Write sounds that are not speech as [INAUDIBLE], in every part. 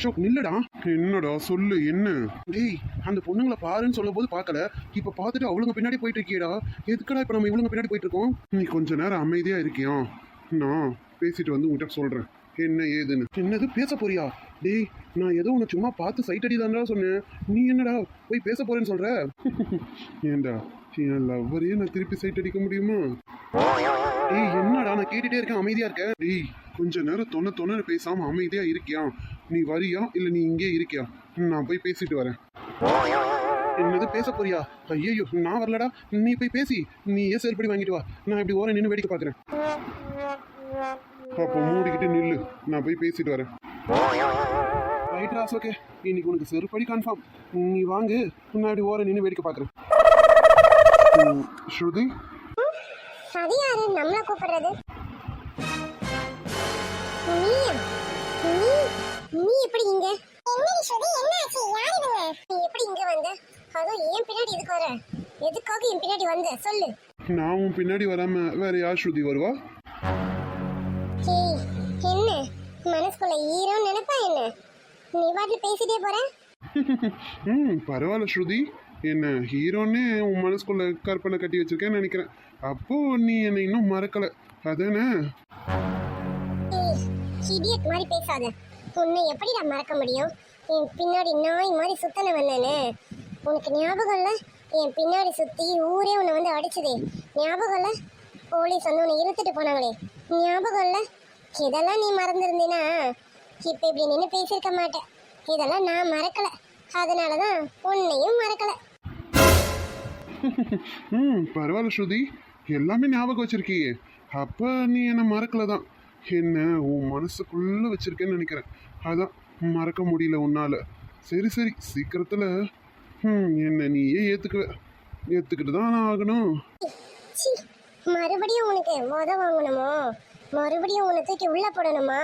அசோக் நில்லுடா. என்னடா சொல்லு என்ன? டேய் அந்த பொண்ணுங்களை பாருன்னு சொல்லும் போது பார்க்கல. இப்ப பார்த்துட்டு அவளுங்க பின்னாடி போயிட்டு இருக்கியடா எதுக்குடா இப்ப நம்ம இவளுங்க பின்னாடி போயிட்டு இருக்கோம் நீ கொஞ்ச நேரம் அமைதியா இருக்கியா? நான் பேசிட்டு வந்து உங்ககிட்ட சொல்றேன். என்ன ஏதுன்னு. என்னது பேச போறியா? டேய் நான் ஏதோ உன்னை சும்மா பார்த்து சைட் அடிதான்டா சொன்னேன். நீ என்னடா போய் பேச போறேன்னு சொல்ற? [LAUGHS] ஏன்டா என் லவ்வரையே நான் திருப்பி சைட் அடிக்க முடியுமா? டேய் என்னடா நான் கேட்டுட்டே இருக்கேன் அமைதியா இருக்க? டேய் கொஞ்ச நேரம் தொண்ண தொண்ணு பேசாம அமைதியா இருக்கியா? நீ வரியா இல்ல நீ இங்கே இருக்கியா? நான் போய் பேசிட்டு வரேன். என்னது பேச போறியா? ஐயோ நான் வரலடா. நீ போய் பேசி நீ ஏன் செயல்படி வாங்கிட்டு வா. நான் இப்படி ஓரம் நின்று வேடிக்கை பாக்குறேன் அப்போ மூடிக்கிட்டு நில்லு. நான் போய் பேசிட்டு வரேன். ரைட் ராஸ் ஓகே இன்னைக்கு உனக்கு செருப்படி கன்ஃபார்ம் நீ வாங்கு. நான் இப்படி ஓரம் நின்று வேடிக்கை பார்க்குறேன். ஸ்ருதி? அது யாரு? நம்மள கூப்பிடுறது. நீயா நீ நீ எப்படி இங்க? என்னடி ஸ்ருதி என்ன ஆச்சு? யார் இவங்க நீ எப்படி இங்க வந்த? அதுவும் ஏன் பின்னாடி எதுக்கு வர எதுக்காக என் பின்னாடி வந்த? சொல்லு. நான் உன் பின்னாடி வராம வேற யார் ஸ்ருதி வருவா? ஏய் என்ன? மனசுக்குள்ள ஈரோ நினைப்பா என்ன? நீ பாட்டு பேசிட்டே போற? [LAUGHS] ம் பரவாயில்ல ஸ்ருதி. என்ன ஹீரோன்னே உன் மனசுக்குள்ள கற்பனை கட்டி வச்சிருக்கேன்னு நினைக்கிறேன். அப்போ நீ என்னை இன்னும் மறக்கல. அதானே? இடியட் மாதிரி பேசாத. உன்னை எப்படி நான் மறக்க முடியும்? என் பின்னாடி நாய் மாதிரி சுத்தன வந்தானே. உனக்கு ஞாபகம் இல்லை? என் பின்னாடி சுத்தி ஊரே உன்னை வந்து அடிச்சதே. ஞாபகம் இல்லை? போலீஸ் வந்து உன்னை இழுத்துட்டு போனாங்களே. ஞாபகம் இல்லை? இதெல்லாம் நீ மறந்துருந்தீனா? இப்போ இப்படி நின்று பேசியிருக்க மாட்டேன். இதெல்லாம் நான் மறக்கலை. அதனால தான் உன்னையும் மறக்கலை. [LAUGHS] ம் பரவாயில்ல ஸ்ருதி. எல்லாமே ஞாபகம் வச்சிருக்கியே. அப்போ நீ என்னை மறக்கல தான் என்ன உன் மனசுக்குள்ள வச்சிருக்கேன்னு நினைக்கிறேன். அதான் மறக்க முடியல உன்னால. சரி சரி சீக்கிரத்தில் ம் என்ன நீயே ஏற்றுக்குவ ஏற்றுக்கிட்டு தான் நான் ஆகணும். மறுபடியும் உனக்கு உத வாங்கணுமோ? மறுபடியும் உன்னை தூக்கி உள்ள போடணுமா?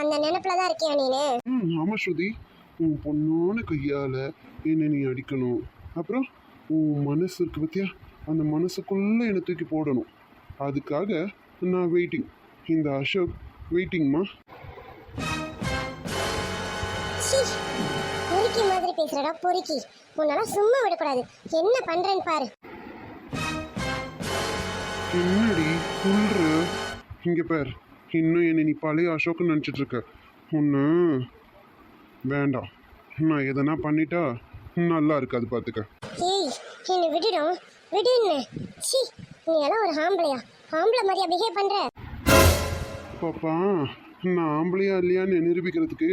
அந்த நினைப்புல தான் இருக்கியா நீனு? ம் ஆமாம் ஸ்ருதி. உன் பொண்ணான கையால் என்னை நீ அடிக்கணும். அப்புறம்? உன் மனசு இருக்கு பத்தியா? அந்த மனசுக்குள்ளே என்னை தூக்கி போடணும். அதுக்காக நான் வெயிட்டிங் இந்த அசோக் வெயிட்டிங்மா பொறுக்கி மாதிரி பேசுறடா பொறுக்கி. உன்னால சும்மா விடக்கூடாது. என்ன பண்றேன்னு பாரு. என்னடி சொல்ற? இங்கே பார். இன்னும் என்னை நீ பழைய அசோக்னு நினச்சிட்டு இருக்க. ஒன்று வேண்டாம். நான் எதனா பண்ணிட்டா நல்லா இருக்காது பார்த்துக்க என்னை விடுடும் விடுன்னு சி நீ எல்லாம் ஒரு ஆம்பளையா? ஆம்பளை மாதிரியா பிஹேவ் பண்ற. பாப்பா நான் ஆம்பளையா இல்லையான்னு நிரூபிக்கிறதுக்கு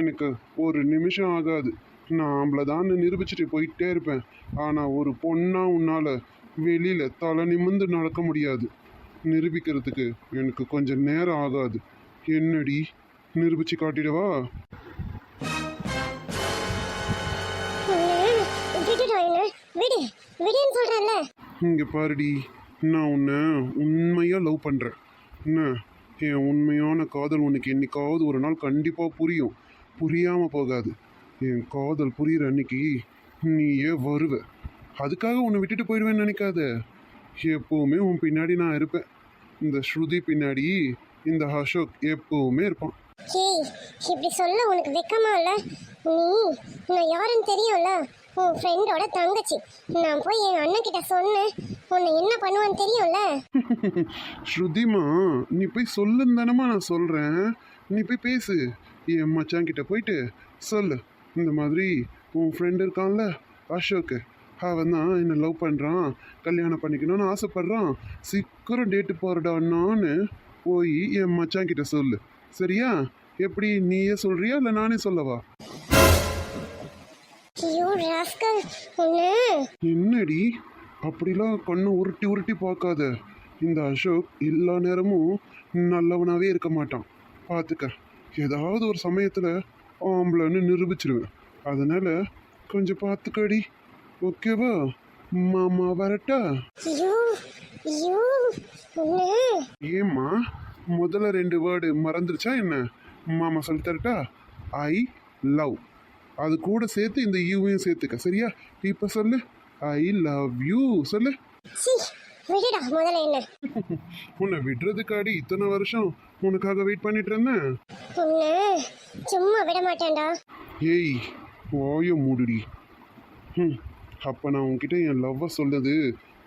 எனக்கு ஒரு நிமிஷம் ஆகாது. நான் ஆம்பளை தான் நிரூபிச்சுட்டு போயிட்டே இருப்பேன். ஆனால் ஒரு பொண்ணா உன்னால் வெளியில் தலை நிமிர்ந்து நடக்க முடியாது. நிரூபிக்கிறதுக்கு எனக்கு கொஞ்சம் நேரம் ஆகாது. என்னடி நிரூபித்து காட்டிடவா? விடுன்னு சொல்றேன்ல. இங்கே பாருடி நான் உன்னை உண்மையாக லவ் பண்ணுறேன் என்ன? என் உண்மையான காதல் உனக்கு என்னைக்காவது ஒரு நாள் கண்டிப்பாக புரியும். புரியாமல் போகாது. என் காதல் புரியுற அன்னைக்கு நீயே வருவ. அதுக்காக உன்னை விட்டுட்டு போயிடுவேன்னு நினைக்காத. எப்போவுமே உன் பின்னாடி நான் இருப்பேன். இந்த ஸ்ருதி பின்னாடி இந்த அசோக் எப்போவுமே இருப்பான். இப்படி சொல்ல உனக்கு வெக்கமா இல்ல? நீ நான் யாருன்னு தெரியும்ல? உன் ஃப்ரெண்டோட தங்கச்சி. நான் போய் என் அண்ணன் கிட்ட சொன்னேன். உன்னை என்ன பண்ணுவான்னு தெரியும்ல? ஸ்ருதிமா நீ போய் சொல்லுன்னு தானம்மா நான் சொல்கிறேன் நீ போய் பேசு. என் மச்சான் கிட்ட போயிட்டு சொல்லு. இந்த மாதிரி உன் ஃப்ரெண்டு இருக்கான்ல அசோக்கு. அவன் தான் என்னை லவ் பண்ணுறான் கல்யாணம் பண்ணிக்கணும்னு ஆசைப்பட்றான். சீக்கிரம் டேட்டு போகிறடான்னு போய் என் மச்சான் கிட்ட சொல்லு. சரியா? எப்படி நீயே சொல்றியா இல்லை நானே சொல்லவா? ஐயோ ராஸ்கல் உன்னை என்னடி? அப்படிலாம் கண்ணை உருட்டி உருட்டி பார்க்காத. இந்த அசோக் எல்லா நேரமும் நல்லவனாவே இருக்க மாட்டான். பார்த்துக்க ஏதாவது ஒரு சமயத்தில் ஆம்பளைன்னு நிரூபிச்சிருவேன். அதனால கொஞ்சம் பார்த்துக்கடி ஓகேவா? மாமா வரட்டா? ஏம்மா முதல்ல ரெண்டு வேர்டு மறந்துருச்சா என்ன? மாமா சொல்லி தரட்டா? ஐ லவ் அது கூட சேர்த்து இந்த யூவையும் சேர்த்துக்க. சரியா? இப்போ சொல்லு. ஐ லவ் யூ சொல்லு. உன்னை விடுறதுக்காடி இத்தனை வருஷம் உனக்காக வெயிட் பண்ணிட்டு இருந்தேன். சும்மா விட மாட்டேன்டா. ஏய் வாய மூடுடி. ம் அப்போ நான் உன்கிட்ட என் லவ்வை சொல்றது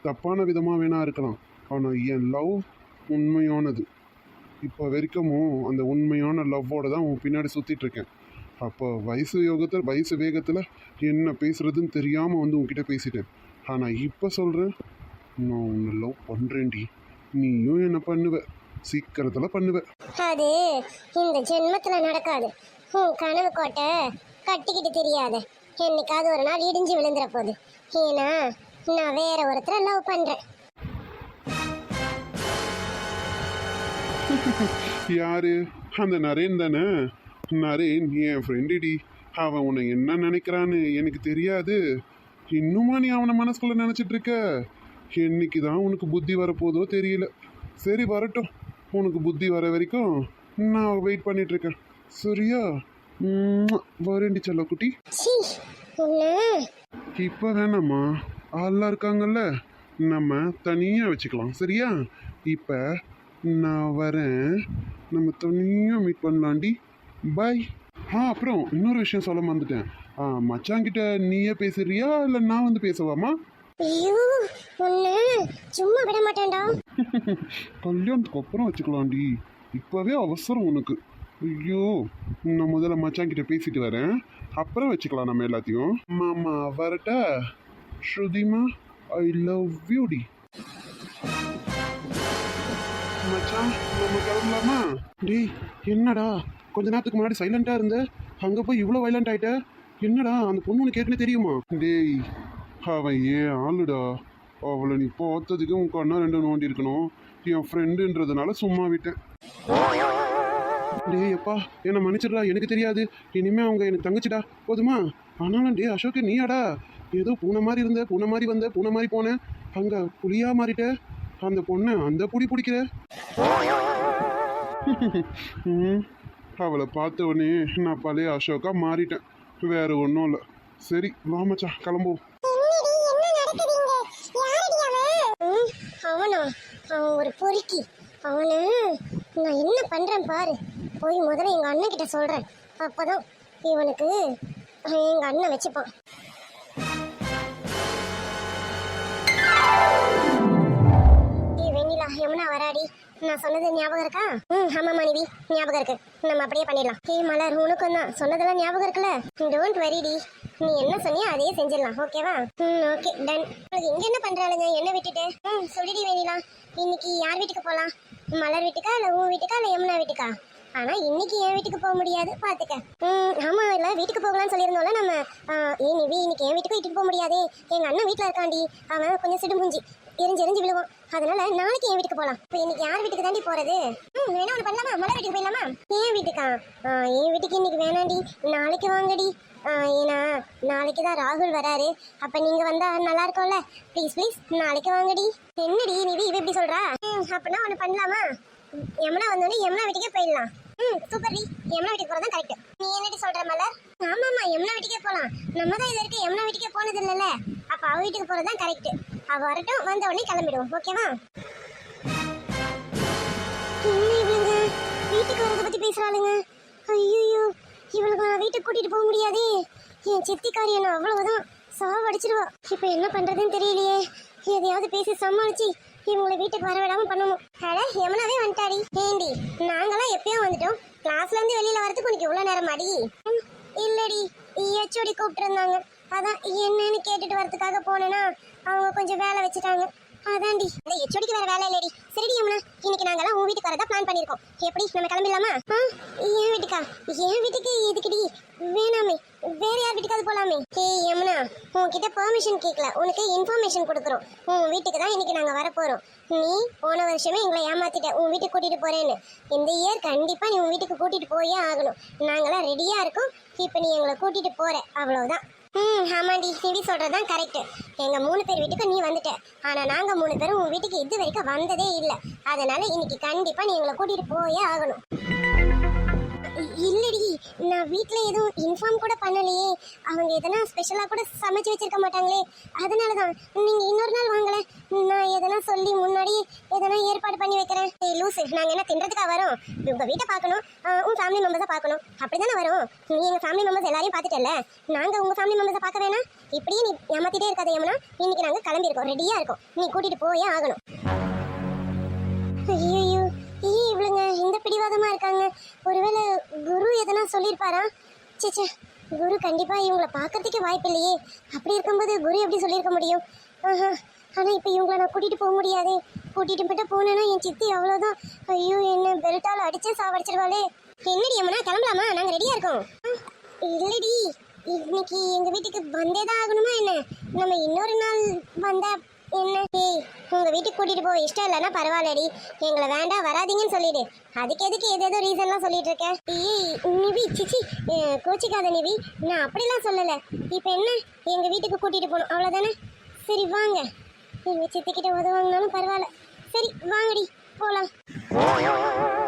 தப்பான விதமாக வேணா இருக்கலாம். ஆனால் என் லவ் உண்மையானது. இப்போ வரைக்கும் அந்த உண்மையான லவ்வோட தான் உன் பின்னாடி சுற்றிட்டு இருக்கேன். அப்போ வயசு யோகத்தில் வயசு வேகத்தில் என்ன பேசுறதுன்னு தெரியாமல் வந்து உன்கிட்ட பேசிட்டேன். ஆனால் இப்போ சொல்கிறேன் நான் உன்னை லவ் பண்ணுறேன்டி நீயும் என்ன பண்ணுவ? சீக்கிரத்தில் பண்ணுவ. அது இந்த ஜென்மத்துல நடக்காது. உன் கனவு கோட்டை கட்டிக்கிட்டு தெரியாது. என்னைக்காவது ஒரு நாள் இடிஞ்சு விழுந்துற போகுது ஏன்னா நான் வேற ஒருத்தரை லவ் பண்றேன். யாரு? அந்த நரேன் தானே? நரேன் என் ஃப்ரெண்டுடி அவன் உன்னை என்ன நினைக்கிறான்னு எனக்கு தெரியாது. இன்னுமா நீ அவனை மனசுக்குள்ள நினைச்சிட்டு இருக்க? என்னைக்கு தான் உனக்கு புத்தி வரப்போதோ தெரியல. சரி வரட்டும். உனக்கு புத்தி வர வரைக்கும் நான் வெயிட் பண்ணிட்டு இருக்கேன். சரியா? ம்ம். வரேன்டி செல்லக்குட்டி. சீ உன்னை இப்போ வேணாம்மா ஆள்லாம் இருக்காங்கல்ல. நம்ம தனியாக வச்சுக்கலாம். சரியா? இப்போ நான் வரேன். நம்ம தனியாக மீட் பண்ணலாண்டி பாய் ஆ அப்புறம் இன்னொரு விஷயம் சொல்ல மறந்துட்டேன். ஆ மச்சாங்கிட்ட நீயே பேசுறியா? இல்லை நான் வந்து பேசவாமா? ஐயோ உன்னை சும்மா விட மாட்டேன்டா. [LAUGHS] கல்யாணத்துக்கு அப்புறம் வச்சுக்கலாம்டி. இப்போவே அவசரம் உனக்கு. ஐயோ நான் முதல்ல மச்சாங்கிட்ட பேசிட்டு வரேன். அப்புறம் வச்சுக்கலாம் நம்ம எல்லாத்தையும். மாமா வரட்டா? ஸ்ருதிமா ஐ லவ் யூ டி. மச்சான் நம்ம கிளம்பலாமா? டேய் என்னடா? கொஞ்ச நேரத்துக்கு முன்னாடி சைலண்டா இருந்த அங்க போய் இவ்வளோ வைலண்ட் ஆயிட்ட? என்னடா அந்த பொண்ணு உனக்கு ஏற்கனவே தெரியுமா? டேய் அவன் ஏன் ஆளுடா? அவளை நீ பார்த்ததுக்கு உன் கண்ணா ரெண்டு நோண்டி இருக்கணும். என் ஃப்ரெண்டுன்றதுனால சும்மா விட்டேன். டேய் எப்பா என்னை மன்னிச்சிடுறா எனக்கு தெரியாது. இனிமே அவங்க எனக்கு தங்கச்சிடா. போதுமா? ஆனாலும் டே அசோக் நீயாடா? ஏதோ பூனை மாதிரி இருந்த பூனை மாதிரி வந்த பூனை மாதிரி போனேன் அங்க புலியா மாறிட்ட. அந்த பொண்ணை அந்த புடி பிடிக்கிற. [LAUGHS] ம், அவளை பார்த்த உடனே நான் பழைய அசோக்கா மாறிட்டேன். வேற ஒன்றும் இல்லை. சரி வா மச்சான் கிளம்புவோம். அவனா? அவன்? ஒரு பொறுக்கி. அவனை நான் என்ன பண்றேன் பாரு. போய் முதல்ல எங்க அண்ணன் கிட்ட சொல்றேன். அப்பதான் இவனுக்கு எங்க அண்ணன் வச்சுப்பான். வெண்ணிலா யமுனா வராடி. நான் சொன்னது ஞாபகம் இருக்கா? ம் ஆமா மனைவி ஞாபகம் இருக்கு. நம்ம அப்படியே பண்ணிடலாம். ஏய் மலர் உனக்கும் தான் சொன்னதெல்லாம் ஞாபகம் இருக்குல்ல? டோன்ட் வரிடி நீ என்ன சொன்னியோ அதையே செஞ்சிடலாம் ஓகேவா? ம் ஓகே டன் உங்களுக்கு இங்க என்ன பண்றாளுங்க? என்ன விட்டுட்டு? ம் சொல்லிடி வேணிலாம் இன்னைக்கு யார் வீட்டுக்கு போகலாம் மலர் வீட்டுக்கா இல்லை உன் வீட்டுக்கா இல்லை யமுனா வீட்டுக்கா? ஆனா இன்னைக்கு என் வீட்டுக்கு போக முடியாது பாத்துக்க. ம் ஆமா இல்ல வீட்டுக்கு போகலாம்னு சொல்லியிருந்தோம்ல நம்ம ஏ நிவி இன்னைக்கு என் வீட்டுக்கு இட்டுட்டு போக முடியாதே. எங்க அண்ணன் வீட்டில் இருக்காண்டி அவன் கொஞ்சம் சிடுமுஞ்சி எரிஞ்சு எரிஞ்சு விழுவான் அதனால நாளைக்கு என் வீட்டுக்கு போலாம். இப்போ இன்னைக்கு யார் வீட்டுக்கு தாண்டி போறது? ம் வேணா ஒன்று பண்ணலாமா? மலர் வீட்டுக்கு போயிடலாமா? என் வீட்டுக்கா? என் வீட்டுக்கு இன்னைக்கு வேணாண்டி. நாளைக்கு வாங்கடி. ஏன்னா நாளைக்கு தான் ராகுல் வராரு. அப்போ நீங்க வந்தால் நல்லா இருக்கும்ல? ப்ளீஸ் ப்ளீஸ் நாளைக்கு வாங்கடி. என்னடி நிவி இவ இப்படி சொல்றா? ம் அப்படின்னா ஒன்று பண்ணலாமா? யமுனா வந்தோடனே யமுனா வீட்டுக்கே போயிடலாம். ம் சூப்பர் டி. யமுனா வீட்டுக்கு போறது கரெக்ட் நீ என்னடி சொல்ற மலர்? ஆமா எம்னா யமுனா வீட்டுக்கே போகலாம் நம்ம தான் இது வரைக்கும் யமுனா வீட்டுக்கே போனது இல்லைல்ல அப்போ அவ வீட்டுக்கு போறது தான் கரெக்ட் அவ வரட்டும் வந்த உடனே கிளம்பிடுவோம். ஓகேவா? வீட்டுக்கு வரத பத்தி பேசுறாளுங்க. ஐயோ இவளுக்கு நான் வீட்டுக்கு கூட்டிட்டு போக முடியாதே. என் சித்திக்காரி என்ன அவ்வளவுதான். சாவடிச்சிருவா. இப்போ என்ன பண்றதுன்னு தெரியலையே. எதையாவது பேசி சமாளிச்சு இவங்களை வீட்டுக்கு வர விடாம பண்ணணும். அட எமனாவே வந்துட்டாடி. ஏண்டி நாங்களாம் எப்பயோ வந்துட்டோம். கிளாஸ்ல இருந்து வெளியில வரதுக்கு உனக்கு இவ்வளவு நேரம் அடி இல்லடி ஹெச்ஓடி கூப்பிட்டு இருந்தாங்க. அதான் என்னன்னு கேட்டுட்டு வரதுக்காக போனேன்னா அவங்க கொஞ்சம் வேலை வச்சுட்டாங்க. அதான்டி. அந்த எச்சோடிக்கு வேற வேலை இல்லடி. சரிடி அம்மா இன்னைக்கு நாங்கெல்லாம் உன் வீட்டுக்கு வரதா பிளான் பண்ணிருக்கோம் எப்படி நம்ம கிளம்பிடலாமா? ஆ என் வீட்டுக்கா? என் வீட்டுக்கு எதுக்குடி? வேணாமே. வேற யார் வீட்டுக்காவது போலாமே. ஏய் யமுனா உன்கிட்ட பெர்மிஷன் கேட்கல உனக்கு இன்ஃபர்மேஷன் கொடுக்குறோம். உன் வீட்டுக்கு தான் இன்னைக்கு நாங்க வர போறோம் நீ போன வருஷமே எங்களை ஏமாத்திட்ட. உன் வீட்டுக்கு கூட்டிட்டு போறேன்னு. இந்த இயர் கண்டிப்பா நீ உன் வீட்டுக்கு கூட்டிட்டு போயே ஆகணும். நாங்களாம் ரெடியா இருக்கோம். இப்போ நீ எங்களை கூட்டிட்டு போற. அவ்வளவுதான். ம் ஆமாண்டி. சிடி சொல்கிறது தான் கரெக்ட் எங்க மூணு பேர் வீட்டுக்கு நீ வந்துட்ட. ஆனா நாங்க மூணு பேரும் உன் வீட்டுக்கு இது வரைக்கும் வந்ததே இல்ல. அதனால இன்னைக்கு கண்டிப்பா நீ எங்களை கூட்டிட்டு போயே ஆகணும். இல்லடி நான் வீட்டில் எதுவும் இன்ஃபார்ம் கூட பண்ணலையே. அவங்க எதனா ஸ்பெஷலாக கூட சமைச்சு வச்சிருக்க மாட்டாங்களே. அதனால தான் நீங்கள் இன்னொரு நாள் வாங்கலை. நான் எதனா சொல்லி முன்னாடி எதனா ஏற்பாடு பண்ணி வைக்கிறேன். ஏய் லூசு நாங்கள் என்ன தின்றதுக்காக வரோம்? உங்கள் வீட்டை பார்க்கணும். உங்கள் ஃபேமிலி மெம்பர்ஸை பார்க்கணும். அப்படி தானே வரோம்? நீ எங்கள் ஃபேமிலி மெம்பர்ஸ் எல்லாரையும் பார்த்துட்டல நாங்கள் உங்கள் ஃபேமிலி மெம்பர்ஸை பார்க்க வேணாம்? இப்படியே நீ ஏமாத்திட்டே இருக்காது ஏமனா இன்னைக்கு நாங்கள் கிளம்பியிருக்கோம் ரெடியாக இருக்கோம். நீ கூட்டிகிட்டு போயே ஆகணும். இந்த பிடிவாதமாக இருக்காங்க? ஒருவேளை குரு எதனா சொல்லியிருப்பாரா? சேச்சே குரு கண்டிப்பாக இவங்களை பார்க்கறதுக்கே வாய்ப்பு இல்லையே அப்படி இருக்கும்போது குரு எப்படி சொல்லியிருக்க முடியும்? ஆஹா ஆனால் இப்போ இவங்கள நான் கூட்டிகிட்டு போக முடியாதே. கூட்டிகிட்டு போய்ட்டு போனேன்னா என் சித்தி அவ்வளோதான் ஐயோ என்ன பெல்ட்டால் அடித்து சாவடிச்சிருவாளே. என்னடி அம்மனா கிளம்பலாமா? நாங்கள் ரெடியாக இருக்கோம். ஆ, இல்லடி. இன்னைக்கு எங்கள் வீட்டுக்கு வந்தே தான் ஆகணுமா என்ன? நம்ம இன்னொரு நாள் வந்தால் என்ன ஏய் உங்க வீட்டுக்கு கூட்டிட்டு போக இஷ்டம் இல்லைன்னா பரவாயில்லடி. எங்களை வேண்டாம் வராதீங்கன்னு சொல்லிடு. அதுக்கு எதுக்கு ஏதேதோ ரீசன்லாம் சொல்லிட்டு இருக்கேன் ஏய் நிவி சிச்சி. அஹ், கோச்சிக்காத நிவி. நான் அப்படிலாம் சொல்லலை. இப்போ என்ன? எங்க வீட்டுக்கு கூட்டிட்டு போகணும். அவ்வளோதானே சரி வாங்க. எங்க சித்திக்கிட்ட உதவாங்கனாலும் பரவாயில்ல. சரி வாங்கடி. போலாம்.